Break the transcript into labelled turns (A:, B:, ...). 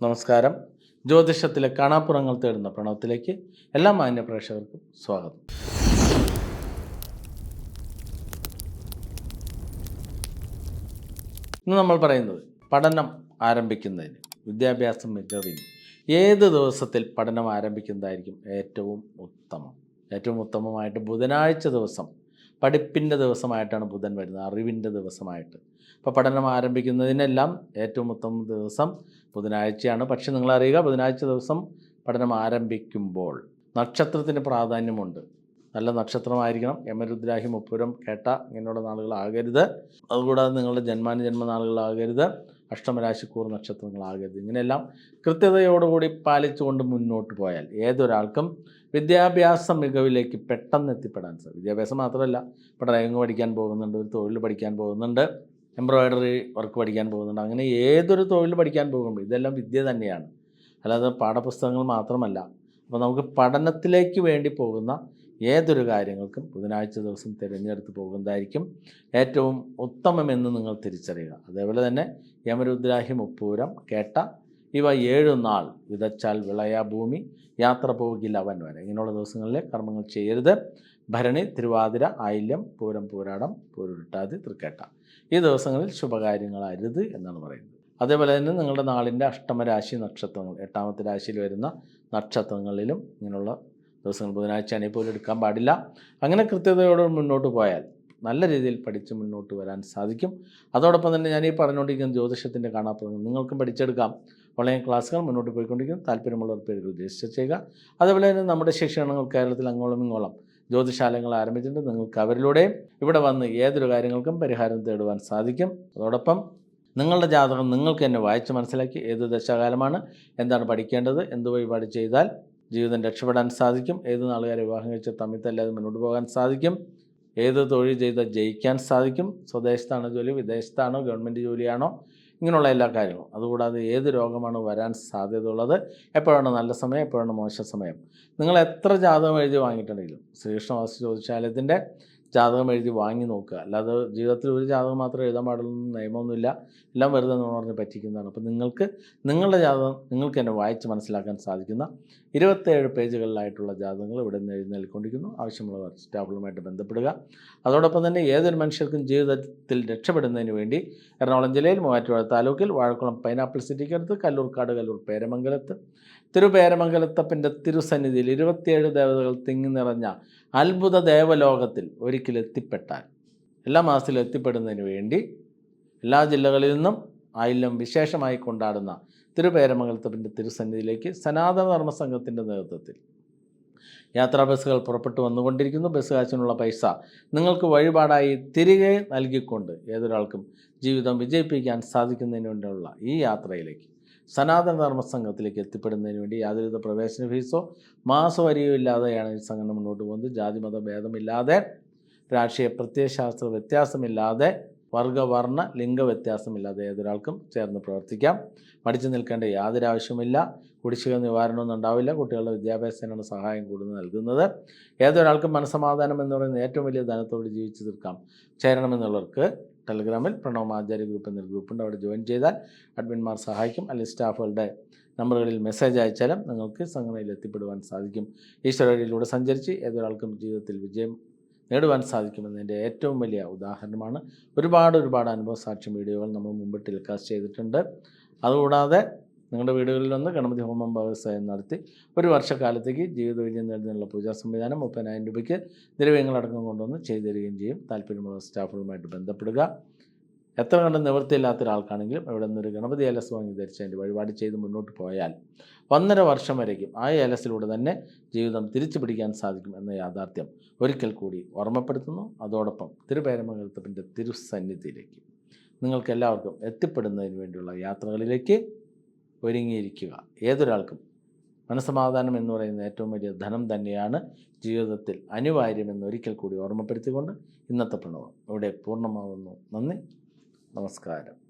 A: നമസ്കാരം. ജ്യോതിഷത്തിലെ കാണാപ്പുറങ്ങൾ തേടുന്ന പ്രണവത്തിലേക്ക് എല്ലാ മാന്യ പ്രേക്ഷകർക്കും സ്വാഗതം. ഇന്ന് നമ്മൾ പറയുന്നത് പഠനം ആരംഭിക്കുന്നതിന് വിദ്യാഭ്യാസം മികവിന് ഏത് ദിവസത്തിൽ പഠനം ആരംഭിക്കുന്നതായിരിക്കും ഏറ്റവും ഉത്തമം? ഏറ്റവും ഉത്തമമായിട്ട് ബുധനാഴ്ച ദിവസം പഠിപ്പിന്റെ ദിവസമായിട്ടാണ് ബുധൻ വരുന്നത് അറിവിന്റെ ദിവസമായിട്ട്. അപ്പോൾ പഠനം ആരംഭിക്കുന്നതിനെല്ലാം ഏറ്റവും ഉത്തമ ദിവസം ബുധനാഴ്ചയാണ്. പക്ഷേ നിങ്ങളറിയുക ബുധനാഴ്ച ദിവസം പഠനം ആരംഭിക്കുമ്പോൾ നക്ഷത്രത്തിന് പ്രാധാന്യമുണ്ട്. നല്ല നക്ഷത്രമായിരിക്കണം. യമരുദ്രാഹി മുപ്പുരം കേട്ട ഇങ്ങനെയുള്ള നാളുകളാകരുത്. അതുകൂടാതെ നിങ്ങളുടെ ജന്മാനുജന്മ ജന്മനാളുകളാകരുത് അഷ്ടമരാശിക്കൂർ നക്ഷത്രങ്ങളാകരുത്. ഇങ്ങനെയെല്ലാം കൃത്യതയോടുകൂടി പാലിച്ചുകൊണ്ട് മുന്നോട്ട് പോയാൽ ഏതൊരാൾക്കും വിദ്യാഭ്യാസ മികവിലേക്ക് പെട്ടെന്ന് എത്തിപ്പെടാൻ സാധിക്കും വിദ്യാഭ്യാസം മാത്രമല്ല ഡ്രൈവിംഗ് പഠിക്കാൻ പോകുന്നുണ്ട് ഒരു തൊഴിൽ പഠിക്കാൻ പോകുന്നുണ്ട് എംബ്രോയിഡറി വർക്ക് പഠിക്കാൻ പോകുന്നുണ്ട് അങ്ങനെ ഏതൊരു തൊഴിൽ പഠിക്കാൻ പോകുമ്പോൾ ഇതെല്ലാം വിദ്യ തന്നെയാണ്. അല്ലാതെ പാഠപുസ്തകങ്ങൾ മാത്രമല്ല അപ്പോൾ നമുക്ക് പഠനത്തിലേക്ക് വേണ്ടി പോകുന്ന ഏതൊരു കാര്യങ്ങൾക്കും ബുധനാഴ്ച ദിവസം തിരഞ്ഞെടുത്ത് പോകുന്നതായിരിക്കും ഏറ്റവും ഉത്തമമെന്ന് നിങ്ങൾ തിരിച്ചറിയുക. അതേപോലെ തന്നെ യമരുദ്രാഹി മുപ്പൂരം കേട്ട ഇവ ഏഴു നാൾ വിതച്ചാൽ വിളയ ഭൂമി യാത്ര പോകില്ല അവൻ വരെ. ഇങ്ങനെയുള്ള ദിവസങ്ങളിലെ കർമ്മങ്ങൾ ചെയ്യരുത്. ഭരണി തിരുവാതിര ആയില്യം പൂരം പൂരാടം പൂരുരുട്ടാതി തൃക്കേട്ട. ഈ ദിവസങ്ങളിൽ ശുഭകാര്യങ്ങളരുത് എന്നാണ് പറയുന്നത്. അതേപോലെ തന്നെ നിങ്ങളുടെ നാളിന്റെ അഷ്ടമരാശി നക്ഷത്രങ്ങൾ എട്ടാമത്തെ രാശിയിൽ വരുന്ന നക്ഷത്രങ്ങളിലും ഇങ്ങനെയുള്ള ദിവസങ്ങൾ ബുധനാഴ്ച പോലും എടുക്കാൻ പാടില്ല. അങ്ങനെ കൃത്യതയോടെ മുന്നോട്ട് പോയാൽ നല്ല രീതിയിൽ പഠിച്ച് മുന്നോട്ട് വരാൻ സാധിക്കും. അതോടൊപ്പം തന്നെ ഞാൻ ഈ പറഞ്ഞുകൊണ്ടിരിക്കുന്ന ജ്യോതിഷത്തിന്റെ കാണാപ്പുറങ്ങൾ നിങ്ങൾക്കും പഠിച്ചെടുക്കാം. ഓൺലൈൻ ക്ലാസ്സുകൾ മുന്നോട്ട് പോയിക്കൊണ്ടിരിക്കും താല്പര്യമുള്ളവർ പേര് രജിസ്റ്റർ ചെയ്യുക. അതേപോലെ തന്നെ നമ്മുടെ ശിക്ഷണങ്ങൾ കേരളത്തിൽ അങ്ങോളം ഇങ്ങോളം ജ്യോതിശാലങ്ങൾ ആരംഭിച്ചിട്ടുണ്ട്. നിങ്ങൾക്ക് അവരിലൂടെയും ഇവിടെ വന്ന് ഏതൊരു കാര്യങ്ങൾക്കും പരിഹാരം തേടുവാൻ സാധിക്കും. അതോടൊപ്പം നിങ്ങളുടെ ജാതകം നിങ്ങൾക്ക് തന്നെ വായിച്ച് മനസ്സിലാക്കി. ഏത് ദശാകാലമാണ്? എന്താണ് പഠിക്കേണ്ടത്? എന്ത് വഴിപാട് ചെയ്താൽ ജീവിതം രക്ഷപ്പെടാൻ സാധിക്കും. ഏത് നാളുകാരെ വിവാഹം കഴിച്ച് തമ്മിൽ തല്ലാതെ മുന്നോട്ട് പോകാൻ സാധിക്കും. ഏത് തൊഴിൽ ചെയ്ത് ജയിക്കാൻ സാധിക്കും. സ്വദേശത്താണോ ജോലി വിദേശത്താണോ ഗവൺമെന്റ് ജോലിയാണോ ഇങ്ങനെയുള്ള എല്ലാ കാര്യങ്ങളും. അതുകൂടാതെ ഏത് രോഗമാണ് വരാൻ സാധ്യതയുള്ളത് എപ്പോഴാണ് നല്ല സമയം എപ്പോഴാണ് മോശം സമയം. നിങ്ങൾ എത്ര ജാതകം എഴുതി വാങ്ങിയിട്ടുണ്ടെങ്കിലും ശ്രീകൃഷ്ണവാസ ജ്യോതിശാലയത്തിന്റെ ജാതകം എഴുതി വാങ്ങി നോക്കുക. അല്ലാതെ ജീവിതത്തിൽ ഒരു ജാതകം മാത്രം എഴുതാൻ പാടുള്ള നിയമമൊന്നുമില്ല. എല്ലാം വെറുതെ എന്ന് പറഞ്ഞ് പറ്റിക്കുന്നതാണ്. അപ്പോൾ നിങ്ങൾക്ക് നിങ്ങളുടെ ജാതകം നിങ്ങൾക്ക് എന്നെ വായിച്ച് മനസ്സിലാക്കാൻ സാധിക്കുന്ന ഇരുപത്തേഴ് പേജുകളിലായിട്ടുള്ള ജാതകങ്ങൾ ഇവിടെ നിന്ന് എഴുന്നേൽക്കൊണ്ടിരിക്കുന്നു. ആവശ്യമുള്ളവർ സ്റ്റാഫുകളുമായിട്ട് ബന്ധപ്പെടുക. അതോടൊപ്പം തന്നെ ഏതൊരു മനുഷ്യർക്കും ജീവിതത്തിൽ രക്ഷപ്പെടുന്നതിന് വേണ്ടി എറണാകുളം ജില്ലയിൽ മൂവാറ്റുപുഴ താലൂക്കിൽ വാഴക്കുളം പൈനാപ്പിൾ സിറ്റിക്കടുത്ത് കല്ലൂർക്കാട് കല്ലൂർ പേരമംഗലത്ത് തിരുപേരമംഗലത്തപ്പന്റെ തിരുസന്നിധിയിൽ ഇരുപത്തിയേഴ് ദേവതകൾ തിങ്ങി നിറഞ്ഞ അത്ഭുത ദേവലോകത്തിൽ ഒരിക്കൽ എത്തിപ്പെട്ടാൽ എല്ലാ മാസത്തിലും എത്തിപ്പെടുന്നതിന് വേണ്ടി എല്ലാ ജില്ലകളിൽ നിന്നും ആയില്ലം വിശേഷമായി കൊണ്ടാടുന്ന തിരുപേരമംഗലത്തപ്പന്റെ തിരുസന്നിധിയിലേക്ക് സനാതന ധർമ്മ സംഘത്തിന്റെ നേതൃത്വത്തിൽ യാത്രാ ബസ്സുകൾ പുറപ്പെട്ടു വന്നുകൊണ്ടിരിക്കുന്നു. ബസ് കാശിനുള്ള പൈസ നിങ്ങൾക്ക് വഴിപാടായി തിരികെ നൽകിക്കൊണ്ട് ഏതൊരാൾക്കും ജീവിതം വിജയിപ്പിക്കാൻ സാധിക്കുന്നതിന് വേണ്ടിയുള്ള ഈ യാത്രയിലേക്ക് സനാതന ധർമ്മ സംഘത്തിലേക്ക് എത്തിപ്പെടുന്നതിന് വേണ്ടി യാതൊരുവിധ പ്രവേശന ഫീസോ മാസവരിയോ ഇല്ലാതെയാണ് ഈ സംഘടന മുന്നോട്ട് പോകുന്നത്. ജാതിമത ഭേദമില്ലാതെ രാഷ്ട്രീയ പ്രത്യയശാസ്ത്ര വ്യത്യാസമില്ലാതെ വർഗവർണ ലിംഗ വ്യത്യാസമില്ലാതെ ഏതൊരാൾക്കും ചേർന്ന് പ്രവർത്തിക്കാം. മടിച്ചു നിൽക്കേണ്ട യാതൊരു ആവശ്യമില്ല കുടിശ്ശിക നിവാരണമൊന്നും ഉണ്ടാവില്ല. കുട്ടികളുടെ വിദ്യാഭ്യാസത്തിനാണ് സഹായം കൂടുതൽ നൽകുന്നത്. ഏതൊരാൾക്കും മനസമാധാനം എന്ന് പറയുന്നത് ഏറ്റവും വലിയ ധനത്തോട് ജീവിച്ചു തീർക്കാം. ചേരണമെന്നുള്ളവർക്ക് ടെലഗ്രാമിൽ പ്രണവ് ആചാര്യ ഗ്രൂപ്പ് എന്നൊരു ഗ്രൂപ്പുണ്ട്. അവിടെ ജോയിൻ ചെയ്താൽ അഡ്മിന്മാർ സഹായിക്കും. അല്ലെങ്കിൽ സ്റ്റാഫുകളുടെ നമ്പറുകളിൽ മെസ്സേജ് അയച്ചാലും നിങ്ങൾക്ക് സംഘടനയിൽ എത്തിപ്പെടുവാൻ സാധിക്കും. ഈശ്വരയിലൂടെ സഞ്ചരിച്ച് ഏതൊരാൾക്കും ജീവിതത്തിൽ വിജയം നേടുവാൻ സാധിക്കുമെന്നതിന്റെ ഏറ്റവും വലിയ ഉദാഹരണമാണ്. ഒരുപാട് ഒരുപാട് അനുഭവ സാക്ഷ്യം വീഡിയോകൾ നമ്മൾ മുമ്പ് ടെലികാസ്റ്റ് ചെയ്തിട്ടുണ്ട്. അതുകൂടാതെ നിങ്ങളുടെ വീടുകളിൽ നിന്ന് ഗണപതി ഹോമം വ്യവസായം നടത്തി ഒരു വർഷക്കാലത്തേക്ക് ജീവിത വിജയം നേടുന്നതിനുള്ള പൂജാ സംവിധാനം മുപ്പതിനായിരം രൂപയ്ക്ക് ദ്രവ്യങ്ങളടക്കം കൊണ്ടുവന്ന് ചെയ്തു തരികയും ചെയ്യും. താല്പര്യമുള്ള സ്റ്റാഫുകളുമായിട്ട് ബന്ധപ്പെടുക. എത്ര കണ്ട് നിവൃത്തിയില്ലാത്ത ഒരാൾക്കാണെങ്കിലും ഇവിടെ നിന്നൊരു ഗണപതി ഏലസ് വാങ്ങി ധരിച്ച് അതിന്റെ വഴിപാട് ചെയ്ത് മുന്നോട്ട് പോയാൽ ഒന്നര വർഷം വരയ്ക്കും ആ ഏലസിലൂടെ തന്നെ ജീവിതം തിരിച്ചു പിടിക്കാൻ സാധിക്കും എന്ന യാഥാർത്ഥ്യം ഒരിക്കൽ കൂടി ഓർമ്മപ്പെടുത്തുന്നു. അതോടൊപ്പം തിരുപേരമംഗലത്തപ്പന്റെ തിരുസന്നിധിയിലേക്ക് നിങ്ങൾക്ക് എല്ലാവർക്കും എത്തിപ്പെടുന്നതിന് വേണ്ടിയുള്ള യാത്രകളിലേക്ക് ഒരുങ്ങിയിരിക്കുക. ഏതൊരാൾക്കും മനസ്സമാധാനം എന്ന് പറയുന്ന ഏറ്റവും വലിയ ധനം തന്നെയാണ് ജീവിതത്തിൽ അനിവാര്യമെന്ന് ഒരിക്കൽ കൂടി ഓർമ്മപ്പെടുത്തിക്കൊണ്ട് ഇന്നത്തെ പ്രണവം ഇവിടെ പൂർണമാകുന്നു നന്ദി. നമസ്കാരം.